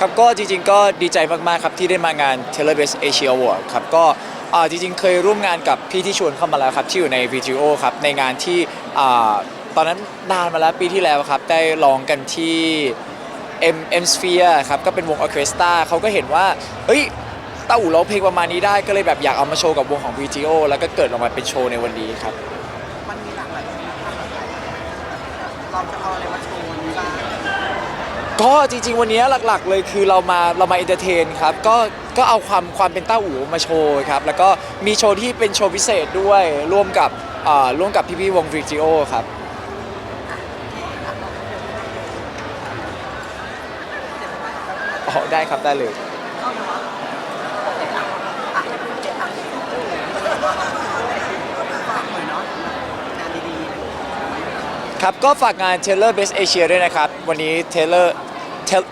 ครับก็จริงๆก็ดีใจมากๆครับที่ได้มางาน Taylor Best Asia Award ครับก็จริงๆเคยร่วมงานกับพี่ที่ชวนเข้ามาแล้วครับที่อยู่ใน VGO ครับในงานที่ตอนนั้นนานมาแล้วปีที่แล้วครับได้ร้องกันที่ M M Sphere ครับก็เป็นวงออเคสตราเขาก็เห็นว่าเอ้ยต้าอู่ร้องเพลงประมาณนี้ได้ก็เลยแบบอยากเอามาโชว์กับวงของ VGO แล้วก็เกิดออกมาเป็นโชว์ในวันนี้ครับ มันมีหลากหลายคุณภาพหลากหลาย เราจะเอาอะไรมาโชว์วันนี้บ้างก็จริง ๆ วันนี้หลัก ๆ เลยคือเรามาเรามาเอนเตอร์เทนครับก็ก็เอาความความเป็นเต้าอู่มาโชว์ครับแล้วก็มีโชว์ที่เป็นโชว์พิเศษด้วยร่วมกับอ่าร่วมกับพี่ๆวง VGO ครับ อ๋อได้ครับได้เลยากหน่อยเนาะงานดีๆ ครับก็ฝากงาน Taylor Best Asia ด้วยนะครับ วันนี้ Taylor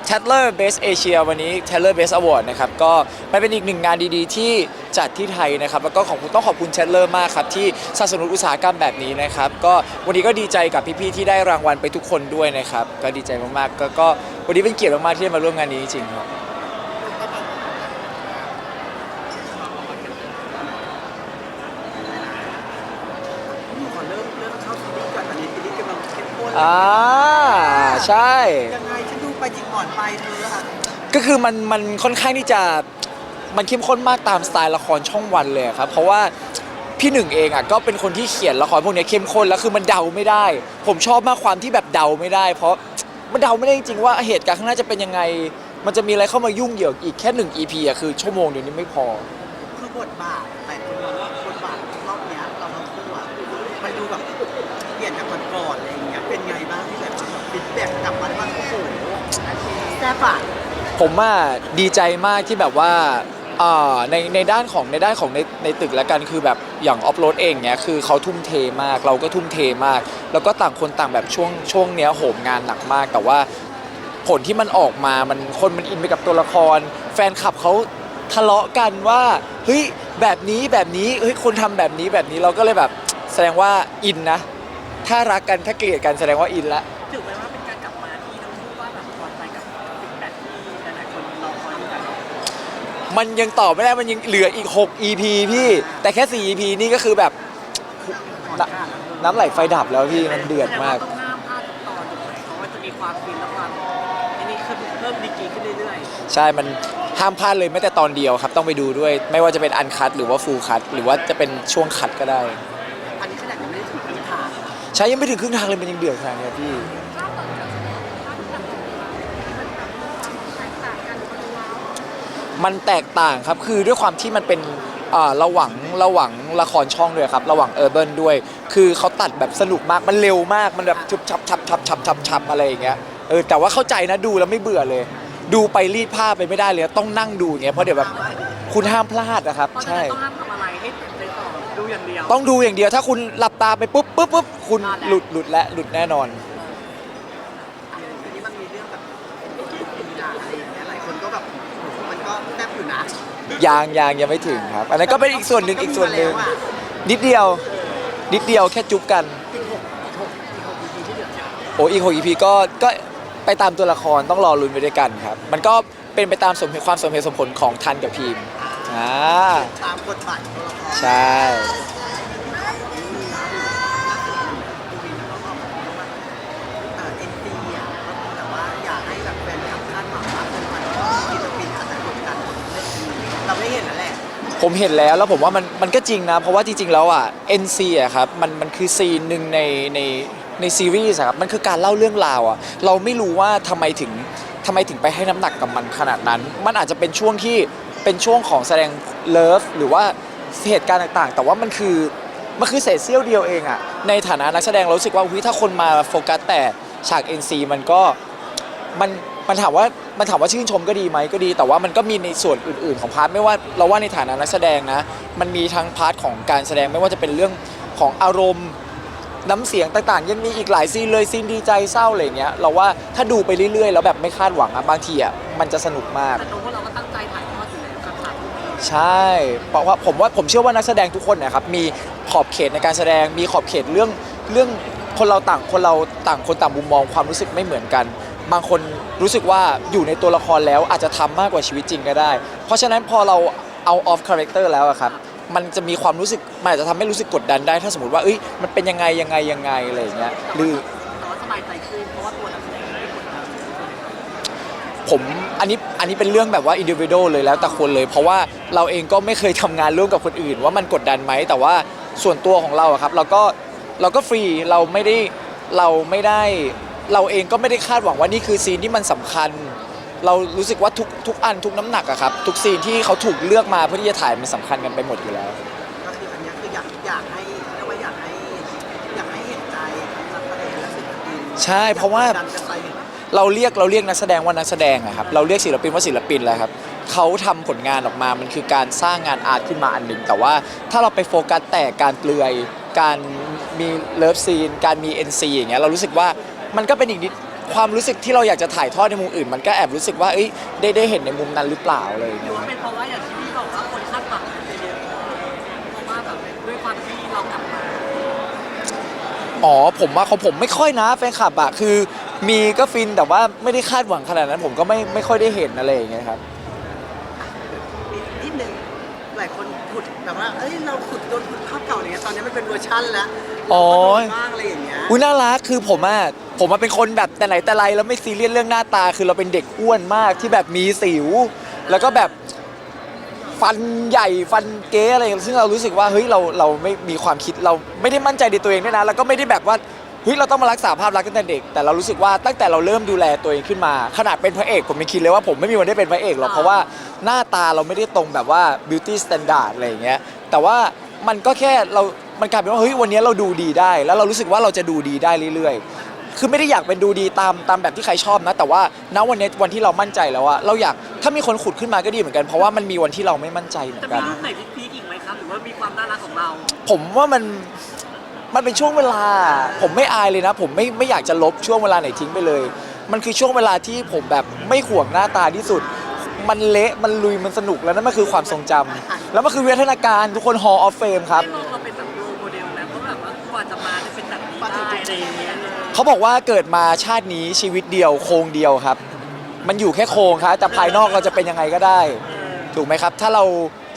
Taylor Best Asia วันนี้ Taylor Best Award นะครับ ก็มันเป็นอีกหนึ่งงานดีๆ ที่จัดที่ไทยนะครับ แล้วก็ขอบคุณต้องขอบคุณ Taylor มากครับ ที่สนับสนุนอุตสาหกรรมแบบนี้นะครับ ก็วันนี้ก็ดีใจกับพี่ๆ ที่ได้รางวัลไปทุกคนด้วยนะครับ ก็ดีใจมากๆ ก็ก็วันนี้เป็นเกียรติมากๆ ที่ได้มาร่วมงานนี้จริงๆครับ ขอเริ่มเริ่มเข้าซีรีส์ก่อนตอนนี้ซีรีส์กำลังเข้มข้น อ่าใช่ ยังไงฉันดูไปจิกหมอนไปเธออะก็คือมันมันค่อนข้างที่จะมันเข้มข้นมากตามสไตล์ละครช่องวันเลยครับ เพราะว่าพี่หนึ่งเองอะก็เป็นคนที่เขียนละครพวกเนี้ยเข้มข้นแล้วคือมันเดาไม่ได้ ผมชอบมากความที่แบบเดาไม่ได้ เพราะมันเดาไม่ได้จริงๆว่าเหตุการณ์ข้างหน้าจะเป็นยังไง มันจะมีอะไรเข้ามายุ่งเหยิงอีกแค่หนึ่ง EP อะคือชั่วโมงเดียวนี้ไม่พอ คือบทบาท แบบฟีดแบ็กกลับมาว่าโอ้โหแซ่บอะผมอะดีใจมากที่แบบว่าอ่าในในด้านของในด้านของในในตึกแล้วกันคือแบบอย่างออฟโรดเองเนี้ยคือเขาทุ่มเทมากเราก็ทุ่มเทมาก แล้วก็ต่างคนต่างแบบช่วงช่วงเนี้ยโหมงานหนักมาก แต่ว่าผลที่มันออกมามันคนมันอินไปกับตัวละคร แฟนคลับเขาทะเลาะกันว่าเฮ้ยแบบนี้แบบนี้เฮ้ยคนทำแบบนี้แบบนี้เราก็เลยแบบแสดงว่าอินนะ ถ้ารักกันถ้าเกลียดกันแสดงว่าอินละ ถือไหมว่าเป็น มันยังตอบไม่ได้มันยังเหลืออีก 6 EP พี่ แต่แค่ 4 EP นี่ก็คือแบบน้ำน้ำไหลไฟดับแล้วพี่มันเดือดมากแสดงว่ต้องห้ามพลาดทุกตอนถูกไหมเพราะว่าจะมีความฟินและความอันนี้ขึ้นเพิ่มดีกรีขึ้นเรื่อยใช่มันห้ามพลาดเลยแม้แต่ตอนเดียวครับต้องไปดูด้วย ไม่ว่าจะเป็นอันคัดหรือว่าฟูลคัดหรือว่าจะเป็นช่วงคัดก็ได้ ๆ อันนี้ขนาดยังไม่ได้ถึงพื้นฐานใช่ยังไม่ถึงครึ่งทางเลยมันยังเดือดขนาดนี้พี่ มันแตกต่างครับคือด้วยความที่มันเป็นอ่าระหว่างระหว่างละครช่องด้วยครับระหว่างเออร์เบิร์ด้วย คือเขาตัดแบบสนุกมากมันเร็วมากมันแบบชุบชับชับชับชับชับชับอะไรอย่างเงี้ยเออแต่ว่าเข้าใจนะดูแล้วไม่เบื่อเลย ดูไปรีดผ้าไปไม่ได้เลยต้องนั่งดูอย่างเงี้ยเพราะเดี๋ยวแบบคุณห้ามพลาดนะครับเพราะฉะใช่นั้นต้องห้ามทำอะไรให้ไปต่อดูอย่างเดียวต้องดูอย่างเดียวถ้าคุณหลับตาไปปุ๊บปุ๊บปุ๊บคุณพลาดแล้วหลุดหลุดและหลุดแน่นอน อันนี้มันมีเรื่องแบบมีด่าอะไรอย่างเงี้ยหลายคนก็แบบโอ้โหมันก็แซ่บอยู่นะ ยางยางยังไม่ถึงครับ อันนั้นก็เป็นอีกส่วนหนึ่งอีกส่วนหนึ่งก็มีมาแล้วอะนิดเดียว นิดเดียวแค่จุ๊บกันอีกหกอีกหกอีกหก EP ที่เหลือจะโอ้อีกหก EP ก็ก็ไปตามตัวละครต้องรอลุ้นไปด้วยกันครับ มันก็เป็นไปตามสมเหตุความสมเหตุสมผลของทันกับพีมอ่าตามบทบาทของตัวละครใช่ เอ็นซีอะแต่ว่าอยากให้แบบแฟนคลับคาดหวังว่าเป็นวันที่ศิลปินอาจจะกดดันเรื่องนี้เราไม่เห็นแล้วแหละ ผมเห็นแล้วแล้วผมว่ามันมันก็จริงนะ เพราะว่าจริงๆแล้วอะ NC อะครับมันมันคือซีนหนึ่งในในในซีรีส์อะครับมันคือการเล่าเรื่องราวอะเราไม่รู้ว่าทำไมถึงทำไมถึงไปให้น้ำหนักกับมันขนาดนั้น มันอาจจะเป็นช่วงที่เป็นช่วงของแสดงเลิฟหรือว่าเหตุการณ์ต่างๆ แต่ว่ามันคือมันคือเศษเสี้ยวเดียวเองอะในฐานะนักแสดงเรารู้สึกว่าอุ๊ยถ้าคนมาโฟกัสแต่ฉาก NC มันก็มัน มันถามว่ามันถามว่าชื่นชมก็ดีไหมก็ดี แต่ว่ามันก็มีในส่วนอื่น ๆ ของพาร์ทไม่ว่าเราว่าในฐานะนักแสดงนะ มันมีทั้งพาร์ทของการแสดงไม่ว่าจะเป็นเรื่องของอารมณ์ น้ำเสียงต่างๆ ยังมีอีกหลายซีนเลยซีนดีใจเศร้าอะไรอย่างเงี้ยเราว่าถ้าดูไปเรื่อยๆ แล้วแบบไม่คาดหวังอะบางทีอะมันจะสนุกมาก แต่ตรงว่าเราก็ตั้งใจถ่ายทอดอยู่แล้วกับฉากนี้ใช่เพราะว่าผมว่าผมเชื่อว่านักแสดงทุกคนนะครับมีขอบเขตในการแสดง มีขอบเขตเรื่องเรื่องคนเราต่างคนเราต่างคนต่างมุมมองความรู้สึกไม่เหมือนกัน บางคนรู้สึกว่าอยู่ในตัวละครแล้วอาจจะทำมากกว่าชีวิตจริงก็ได้ เพราะฉะนั้นพอเราเอา off character แล้วครับมันจะมีความรู้สึกมันอาจจะทำให้รู้สึกกดดันได้ ถ้าสมมติว่าเอ้ยมันเป็นยังไงยังไงยังไงอะไรอย่างเงี้ยหรือแต่ว่าสบายใจขึ้นเพราะว่าตัวนักแสดงผมอันนี้อันนี้เป็นเรื่องแบบว่า individual เลยแล้วแต่คนเลย เพราะว่าเราเองก็ไม่เคยทำงานร่วมกับคนอื่น ว่ามันกดดันไหมแต่ว่าส่วนตัวของเราครับเราก็เราก็ฟรีเราไม่ได้เราไม่ได้ เราเองก็ไม่ได้คาดหวังว่านี่คือซีนที่มันสำคัญ เรารู้สึกว่าทุกทุกอันทุกน้ำหนักอะครับ ทุกซีนที่เขาถูกเลือกมาเพื่อที่จะถ่ายมันสำคัญกันไปหมดอยู่แล้วก็คืออันเนี้ยคืออยากอยากให้เรียกว่าอยากให้อยากให้เห็นใจทั้งนักแสดงและศิลปินใช่เพราะว่าดันกันไปเราเรียกเราเรียกนักแสดงว่านักแสดงอะครับเราเรียกศิลปินว่าศิลปินแล้วครับเขาทำผลงานออกมา มันคือการสร้างงานอาร์ตขึ้นมาอันหนึ่งแต่ว่าถ้าเราไปโฟกัสแต่การเปลือย การมีเลิฟซีน การมี NC อย่างเงี้ยเรารู้สึกว่า มันก็เป็นอีกนิดความรู้สึกที่เราอยากจะถ่ายทอดในมุมอื่น มันก็แอบรู้สึกว่าเอ้ยได้ได้เห็นในมุมนั้นหรือเปล่าอะไรอย่างหรืเงี้อย ว่าเป็นเพราะว่าอย่างที่พี่บอกว่าคนคาดหวังไปเยอะเพราะว่าแบบด้วยความที่เรากลับมาอ๋อผมว่าของผมไม่ค่อยนะแฟนคลับอะคือ มีก็ฟินแต่ว่าไม่ได้คาดหวังขนาดนั้นผมก็ไม่ไม่ค่อยได้เห็นอะไรอย่างเงี้ยครับ อีกนิดนึงหลายคนขุดแบบว่าเอ้ยเราขุดโดนขุดภาพเก่าอะไรเงี้ยตอนนี้มันเป็นเวอร์ชันแล้วอ๋อเราก็โดนบ้างอะไรอย่างเงี้ย อุ้ยน่ารักคือผมอะ ผมมาเป็นคนแบบแต่ไหนแต่ไรแล้วไม่ซีเรียสเรื่องหน้าตา คือเราเป็นเด็กอ้วนมากที่แบบมีสิว แล้วก็แบบฟันใหญ่ฟันเก๊อะไรอย่างเงี้ยซึ่งเรารู้สึกว่าเฮ้ยเราเราไม่มีความคิดเราไม่ได้มั่นใจในตัวเองด้วยนะแล้วก็ไม่ได้แบบว่าเฮ้ยเราต้องมารักษาภาพลักษณ์ตั้งแต่เด็ก แต่เรารู้สึกว่าตั้งแต่เราเริ่มดูแลตัวเองขึ้นมา ขนาดเป็นพระเอกผมยังคิดเลยว่าผมไม่มีวันได้เป็นพระเอกหรอกเพราะว่าหน้าตาเราไม่ได้ตรงแบบว่า beauty standard อะไรอย่างเงี้ยแต่ว่ามันก็แค่เรา มันกลายเป็นว่าเฮ้ยวันนี้เราดูดีได้ แล้วเรารู้สึกว่าเราจะดูดีได้เรื่อยๆ คือไม่ได้อยากเป็นดูดีตามตามแบบที่ใครชอบนะ แต่ว่าณวันนี้วันที่เรามั่นใจแล้วอะเราอยากถ้ามีคนขุดขึ้นมาก็ดีเหมือนกันเพราะว่ามันมีวันที่เราไม่มั่นใจเหมือจะนมีกันรูปไหนพีคๆอีกไหมครับ หรือว่ามีความน่ารักของเรา ผมว่ามันมันเป็นช่วงเวลา ผมไม่อายเลยนะ ผมไม่ไม่อยากจะลบช่วงเวลาไหนทิ้งไปเลย มันคือช่วงเวลาที่ผมแบบไม่ห่วงหน้าตาที่สุด มันเละมันลุยมันสนุกแล้วนั่นมันคือความทรงจำแล้วมันคือวิทยาการทุกคน Hall of Fame ครับ ไม่มองเราเป็นแบบโรลโมเดลนะเพราะแบบว่ากว่าจะมาจะเป็นแบบนี้ได้อะไรอย่างเงี้ยเลย เขาบอกว่าเกิดมาชาตินี้ชีวิตเดียวโครงเดียวครับ มันอยู่แค่โครงครับแต่ภายนอกเราจะเป็นยังไงก็ได้ ถูกไหมครับ ถ้าเรา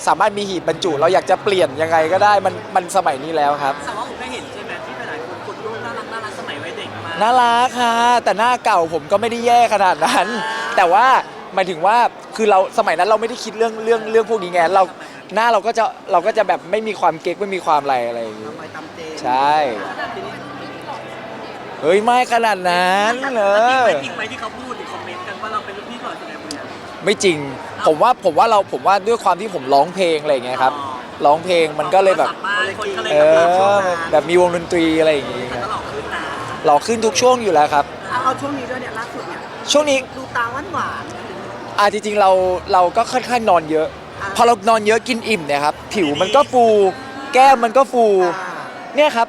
สามารถมีหีบบรรจุ เราอยากจะเปลี่ยนยังไงก็ได้มันมันสมัยนี้แล้วครับแต่ว่าผมก็เห็นใช่ไหมที่หลายๆคนกดรูปน่ารักน่ารักสมัยวัยเด็กมาน่ารักค่ะ แต่หน้าเก่าผมก็ไม่ได้แย่ขนาดนั้น แต่ว่าหมายถึงว่าคือเราสมัยนั้นเราไม่ได้คิดเรื่องเรื่องเรื่องพวกนี้ไงเราหน้าเราก็จะเราก็จะแบบไม่มีความเก๊กไม่มีความอะไรอะไรอย่างงี้ทำไปตามเจนใช่ เฮ้ยไม่ขนาดนั้นเลจริงไหมยจริงไหมที่เขาพูดหรือคอมเมนต์กันว่าเราเป็นลูกพี่หล่อแสดงคนเนี้ยไม่จริง ผมว่าผมว่าเราผมว่าด้วยความที่ผมร้องเพลงอะไรอย่างเงี้ยครับร้องเพลงมันก็เลยแบบสามารถคนก็เลยเอแบบอแบบมีวงดนตรีอะไรอย่างงี้แต่ก็หลอกขึ้นนะหล่อขึ้นทุกช่วงอยู่แล้วครับเอาเอาช่วงนี้ด้วยเนี่ยล่าสุดเนี่ยช่วงนี้ดูตาหวานหวานอ่าจริงๆเราเราก็ค่อนข้างนอนเยอะ พอเรานอนเยอะกินอิ่มเนี่ยครับผิวมันก็ฟู แก้มมันก็ฟูอ่าเนี่ยครับ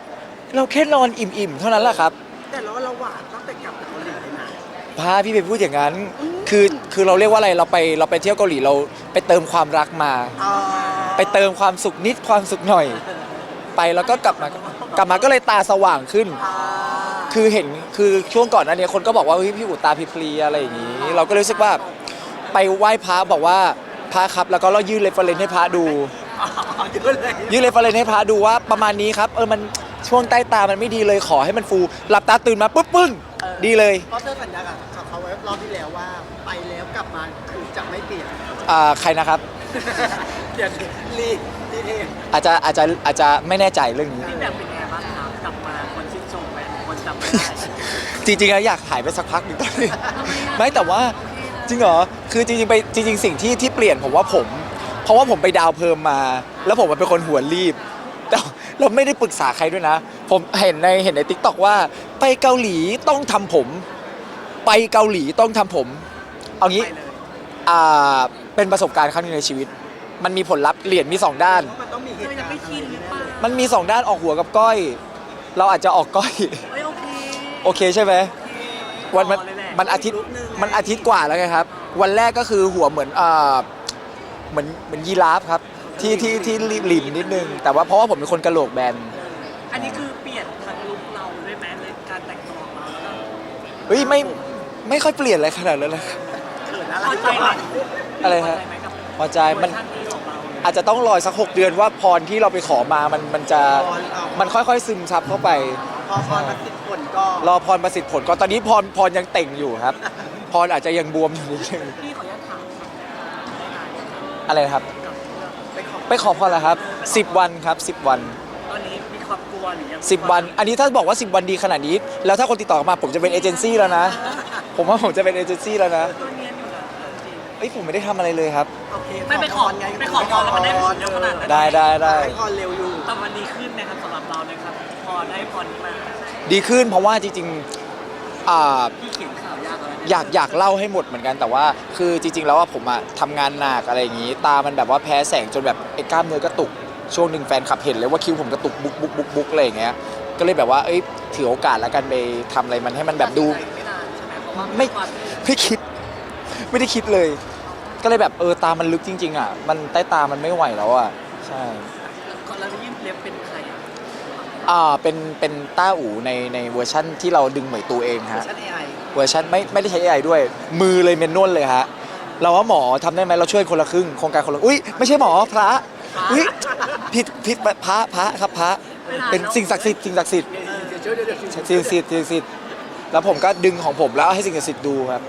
เราแค่นอนอิ่มๆเท่านั้นแหละครับ หวานตั้งแต่กลับจากเกาหลีเลยนะพาพี่ไปพูดอย่างนั้น คือคือเราเรียกว่าอะไรเราไปเราไปเที่ยวเกาหลีเราไปเติมความรักมาอ่าไปเติมความสุขนิดความสุขหน่อย ไปแล้วก็กลับมากลับมาก็เลยตาสว่างขึ้น อ่าคือเห็นคือช่วงก่อนหนั้นเนี่ยคนก็บอกว่าเฮ้ยพี่อู๋ตาพิพลีอะไรอย่างนี้ เราก็รู้สึกว่าไปไหว้พระบอกว่าพระครับแล้วก็เรายื่นเรฟเฟรนให้พระดู อ๋อเยอะเลยยื่นเรฟเฟรนให้พระดูว่าประมาณนี้ครับเออมัน ช่วงใต้ตามันไม่ดีเลยขอให้มันฟู หลับตาตื่นมาปุ๊บปึ้งดีเลยเพราะเธอสัญญากับเขาไว้รอบที่แล้วว่าไปแล้วกลับมาคือจะไม่เปลี่ยน อ่าใครนะครับเปลี่ยนรีรีเทนอาจจะอาจจะอาจจะไม่แน่ใจเรื่องนี้ พี่แบบเป็นไงบ้างครับกลับมาคนชื่นชมไหมคนจำไม่ได้ จริงๆแล้วอยากหายไปสักพักหนึ่งตอนนี้ ไม่แต่ว่าจริงเหรอคือจริงๆไปจริง ๆ สิ่งที่ที่เปลี่ยนผมว่าผม เพราะว่าผมไปดาวเพิ่มมา แล้วผมเป็นคนหัวรีบ แต่ เราไม่ได้ปรึกษาใครด้วยนะ ผมเห็นในเห็นในทิกตอกว่า ไปเกาหลีต้องทำผม ไปเกาหลีต้องทำผม เอางี้ไปเลยอ่าเป็นประสบการณ์ครั้งหนึงในชีวิต มันมีผลลัพธ์เหรียญมีสองด้าน มันต้องมีเหเธอตุยักางรไม่ณ์ชินหรือเปล่ามันมีสองด้านออกหัวกับก้อย เราอาจจะออกก้อยไม่โอเคโอเคใช่ไหมวันมันต่อเลยแหละมันอาทิตย์มันอาทิตย์กว่าแล้วไงครับ วันแรกก็คือหัวเหมือนอ่าเหมือนเหมือนยีราฟครับ ที่ที่ที่หลิมนิดนึง แต่ว่าเพราะว่าผมเป็นคนกระโหลกแบนอันนี้คือเปลี่ยนทางลุคเราด้วยไหมเลยเฮ้ยไม่ไม่ค่อยเปลี่ยนอะไรขนาดนั้นเลยครับเขินอะไรพอใจไหมอะไรฮะพใจไหมกับพอใจมัน เวอร์ชันี้ของเราอาจจะต้องรอสักหกเดือนว่าพรที่เราไปขอมามันมันจะมันค่อยๆซึมซับเข้าไป พอพอมันติดผลก็รอพรประสิทธิ์ผลก็ตอนนี้พรพรยังเต่งอยู่ครับ พรอาจจะยังบวมอยู่นิดนึงพี่ขออนุญาตถามได้นานอะไรนะครับกับเรื่อง ไปขอไปขอพรแล้วครับ 10 วันครับ 10 วัน ตอนนี้มีความกลัวหรือยัง10 วัน อันนี้ถ้าบอกว่า 10 วันดีขนาดนี้ แล้วถ้าคนติดต่อมาผมจะเป็นเอเจนซี่แล้วนะ ผมว่าผมจะเป็นเอเจนซี่แล้วนะตัวเนียนอยู่นะจริงเอ้ยผมไม่ได้ทำอะไรเลยครับ โอเคไม่ไปขอไงไปขอพรแล้วมันได้ผลเยอะขนาดนั้นได้ได้ได้ไปขอเร็วอยู่แต่มันดีขึ้นนะครับสำหรับเรานะครับพอได้พรนี้มาดีขึ้นเพราะว่าจริงๆอ่าพี่เขียนข่าวยาก อยากอยากเล่าให้หมดเหมือนกันแต่ว่า คือจริง ๆ แล้วว่าผมอะทำงานหนักอะไรอย่างงี้ ตามันแบบว่าแพ้แสงจนแบบไอ้กล้ามเนื้อกระตุกช่วงหนึ่งแฟนคลับเห็นเลยว่าคิ้วผมกระตุกบุกบุกบุกบุกอะไรอย่างเงี้ยก็เลยแบบว่าเอ้ยถือโอกาสแล้วกันไปทำอะไรมันให้มันแบบดู ไม่นานใช่ไหมเพราะว่าไม่ ความไม่คิด ไม่ได้คิดเลย ก็เลยแบบเออตามันลึกจริง ๆ อะ มันใต้ตามันไม่ไหวแล้วอะ ใช่เราจะยื่นเล็บเป็นใคร อะอ่าเป็นเป็นต้าอู่ในในเวอร์ชั่นที่เราดึงเหมยตัวเองฮะ ชั้น AI เวอร์ชันไม่ไม่ได้ใช้ AI ด้วย มือเลยเมนนวลเลยฮะ เราว่าหมอทำได้ไหมเราช่วยคนละครึ่งโครงการคนละอุ้ยไม่ใช่หมอพระอุ้ยผิดผิดพระพระครับพระเป็นสิ่งศักดิ์สิทธิ์สิ่งศักดิ์สิทธิ์สิ่งศักดิ์สิทธิ์สิ่งศักดิ์สิทธิ์แล้วผมก็ดึงของผมแล้วให้สิ่งศักดิ์สิทธิ์ดูครับ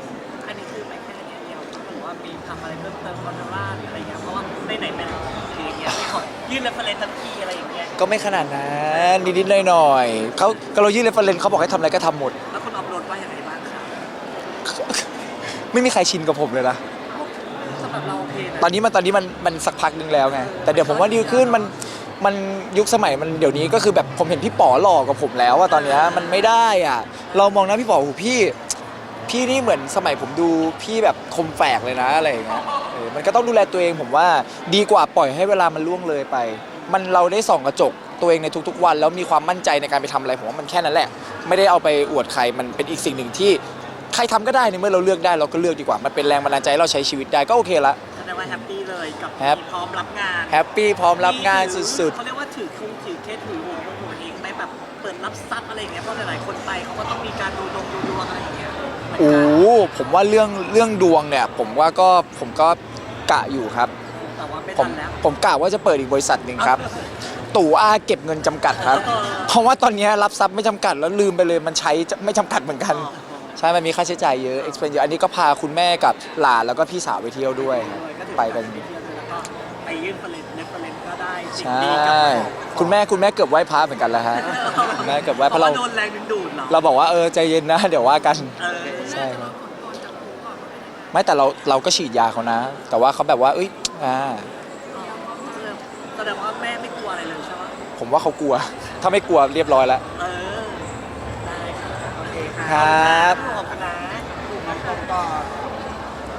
ยื่นเรฟเฟรนทันทีอะไรอย่างเงี้ย ก็ไม่ขนาดนั้นนิดๆหน่อยๆเขาก็เรายื่นเรฟเฟรนเขาบอกให้ทำอะไรก็ทำหมด แล้วคุณอัพโหลดว่าอย่างไรบ้างครับไม่มีใครชินกับผมเลยนะ สำหรับเราโอเคนะตอนนี้มันตอนนี้มันมันสักพักหนึงแล้วไงแต่เดี๋ยวผมว่าดีขึ้นมันมันยุคสมัยมันเดี๋ยวนี้ก็คือแบบผมเห็นพี่ป๋อหล่อกว่าผมแล้วอะตอนเนี้ยมันไม่ได้อะเรามองหนะพี่ป๋อโอ้โหพี่ พี่นี่เหมือนสมัยผมดูพี่แบบคมแฝกเลยนะอะไรอย่างเงี้ยเออมันก็ต้องดูแลตัวเองผมว่าดีกว่าปล่อยให้เวลามันล่วงเลยไป มันเราได้ส่องกระจกตัวเองในทุกๆ วัน แล้วมีความมั่นใจในการไปทำอะไรผมว่ามันแค่นั้นแหละ ไม่ได้เอาไปอวดใครมันเป็นอีกสิ่งหนึ่งที่ใครทำก็ได้ในเมื่อเราเลือกได้เราก็เลือกดีกว่า มันเป็นแรงบันดาลใจให้เราใช้ชีวิตได้ก็โอเคละ แสดงว่าแฮปปี้เลยกับแฮปพร้อมรับงานแฮปปี้พร้อมรับงานสุดเขาเรียกว่าถือคงถือเคสถือหัวหัวเองไหมแบบเปิดรับทรัพย์อะไรอย่างเงี้ยเพราะหลายๆคนไปเขาก็ต้อง มือนๆโอ้กันโหผมว่าเรื่องเรื่องดวงเนี่ย ผมว่าก็ผมก็กะอยู่ครับ แต่ว่าไม่ผมทันแล้ว ผมกะว่าจะเปิดอีกบริษัทหนึ่งครับ ตู่อาเก็บเงินจำกัดครับเพราะว่าตอนนี้รับทรัพย์ไม่จำกัดแล้วลืมไปเลยมันใช้ไม่จำกัดเหมือนกัน ใช่ มันมีค่าใช้จ่ายเยอะ expense เยอะ อันนี้ก็พาคุณแม่กับหลานแล้วก็พี่สาวไปเที่ยวด้วยครับไปกันไปเที่ยวด้วยแล้วก็ไปยื่นเฟรนเนฟเฟรนก็ได้สิ่งใช่ ดีกับของคุณแม่คุณแม่เกือบไหว้พระเหมือนกันแล้วฮะ คุณแม่เกือบไหว้เพราะเราโดนแรงดึงดูดเหรอเราบอกว่าเออใจเย็นนะเดี๋ยวว่ากันเออใช่ครับไม่แต่เราเราก็ฉีดยาเขานะ แต่ว่าเขาแบบว่าเอ้ยอ่าแสดงว่าแม่ไม่กลัวอะไรเลยใช่ไหมผมว่าเขากลัว ถ้าไม่กลัวเรียบร้อยแล้วเออได้ครับโอเคครับ